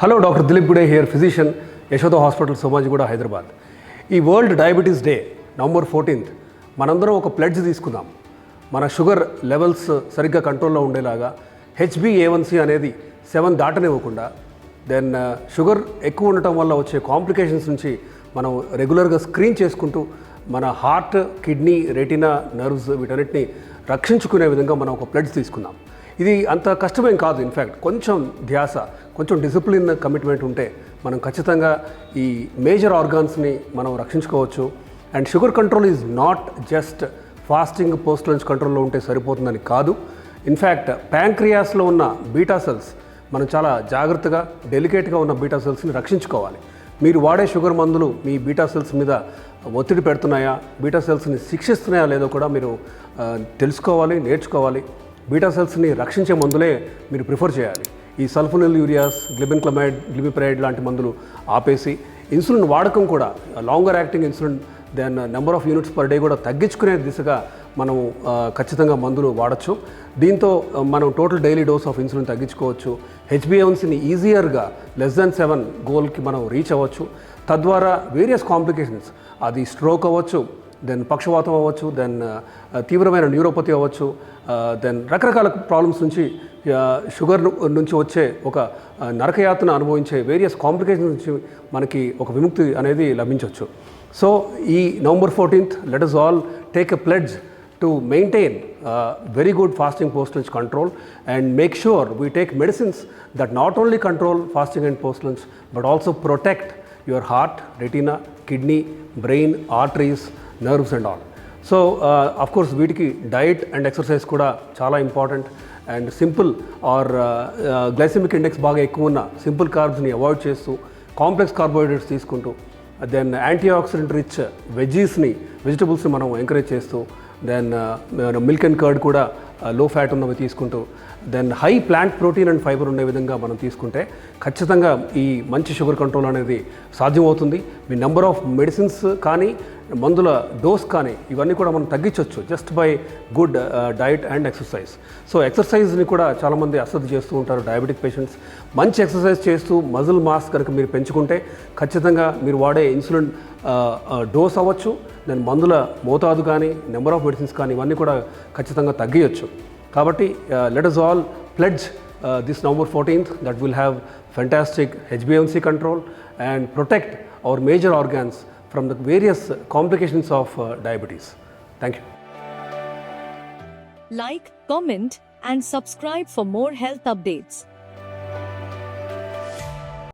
Hello doctor Dilip Gude here physician Yashoda hospital Somajiguda Hyderabad ఈ world diabetes day November fourteenth మనందరం ఒక pledge తీసుకుందాం. మన sugar levels సరిగ్గా కంట్రోల్లో ఉండేలాగా H B A one C అనేది సెవెన్ దాటనివ్వకుండా దెన్ షుగర్ uh, ఎక్కువ ఉండటం వల్ల వచ్చే కాంప్లికేషన్స్ నుంచి మనం రెగ్యులర్గా స్క్రీన్ చేసుకుంటూ మన హార్ట్ కిడ్నీ రెటినా నర్వ్స్ వీటన్నిటిని రక్షించుకునే విధంగా మనం ఒక ప్లడ్స్ తీసుకుందాం. ఇది అంత కష్టమేం కాదు ఇన్ఫ్యాక్ట్ కొంచెం ధ్యాస కొంచెం డిసిప్లిన్ కమిట్మెంట్ ఉంటే మనం ఖచ్చితంగా ఈ మేజర్ ఆర్గాన్స్ని మనం రక్షించుకోవచ్చు. And sugar control is not just fasting post lunch కంట్రోల్లో ఉంటే సరిపోతుందని కాదు. ఇన్ఫ్యాక్ట్ ప్యాంక్రియాస్లో ఉన్న బీటా సెల్స్ మనం చాలా జాగ్రత్తగా డెలికేట్గా ఉన్న బీటా సెల్స్ని రక్షించుకోవాలి. మీరు వాడే షుగర్ మందులు మీ బీటా సెల్స్ మీద ఒత్తిడి పెడుతున్నాయా? బీటా సెల్స్ని శిక్షిస్తున్నాయా? లేదో కూడా మీరు తెలుసుకోవాలి నేర్చుకోవాలి. బీటా సెల్స్ని రక్షించే మందులే మీరు ప్రిఫర్ చేయాలి. ఈ సల్ఫోనిల్ యూరియాస్ గ్లిబెన్క్లమైడ్ గ్లిబిప్రైడ్ లాంటి మందులు ఆపేసి ఇన్సులిన్ వాడకం కూడా longer acting insulin then number of units per day కూడా తగ్గించుకునే దిశగా మనం ఖచ్చితంగా మందులు వాడచ్చు. దీంతో మనం total daily dose of insulin తగ్గించుకోవచ్చు. హెచ్బిఎన్సీని ఈజియర్గా లెస్ దాన్ సెవెన్ గోల్కి మనం రీచ్ అవ్వచ్చు. తద్వారా వేరియస్ కాంప్లికేషన్స్ అది స్ట్రోక్ అవ్వచ్చు దెన్ పక్షవాతం అవ్వచ్చు దెన్ uh, uh, తీవ్రమైన న్యూరోపతి అవ్వచ్చు uh, దెన్ రకరకాల ప్రాబ్లమ్స్ నుంచి షుగర్ నుంచి వచ్చే ఒక నరకయాతను అనుభవించే వేరియస్ కాంప్లికేషన్స్ నుంచి మనకి ఒక విముక్తి అనేది లభించవచ్చు సో ఈ November fourteenth let us all take a pledge to maintain very good fasting post lunch control and make sure we take medicines that not only control fasting and post lunch but also protect your heart retina kidney brain arteries nerves and all. So of course వీటికి diet and exercise కూడా చాలా important. And simple or glycemic index బాగా ఎక్కువ ఉన్న simple కార్బ్స్ని avoid చేస్తూ complex carbohydrates తీసుకుంటూ then anti oxidant rich వెజీస్ని వెజిటబుల్స్ని మనం ఎంకరేజ్ చేస్తూ దెన్ మిల్క్ అండ్ కర్డ్ కూడా లో ఫ్యాట్ ఉన్నవి తీసుకుంటూ then high plant protein and fibre ఉండే విధంగా మనం తీసుకుంటే ఖచ్చితంగా ఈ మంచి షుగర్ కంట్రోల్ అనేది సాధ్యమవుతుంది. మీ నెంబర్ ఆఫ్ మెడిసిన్స్ కానీ మందుల డోస్ కానీ ఇవన్నీ కూడా మనం తగ్గించవచ్చు just by good diet and exercise so ఎక్సర్సైజ్ని కూడా చాలామంది అశ్రద్ధ చేస్తూ ఉంటారు డయాబెటిక్ పేషెంట్స్ మంచి ఎక్సర్సైజ్ చేస్తూ మజిల్ మాస్ కనుక మీరు పెంచుకుంటే ఖచ్చితంగా మీరు వాడే ఇన్సులిన్ డోస్ uh, uh, అవ్వచ్చు. దాని మందుల మోతాదు కానీ నెంబర్ ఆఫ్ మెడిసిన్స్ కానీ ఇవన్నీ కూడా ఖచ్చితంగా తగ్గియచ్చు. కాబట్టి let us all pledge this November fourteenth that will have fantastic హెచ్బిఎన్సీ control and protect our major organs from the various complications of diabetes thank you Like, comment, and subscribe for more health updates.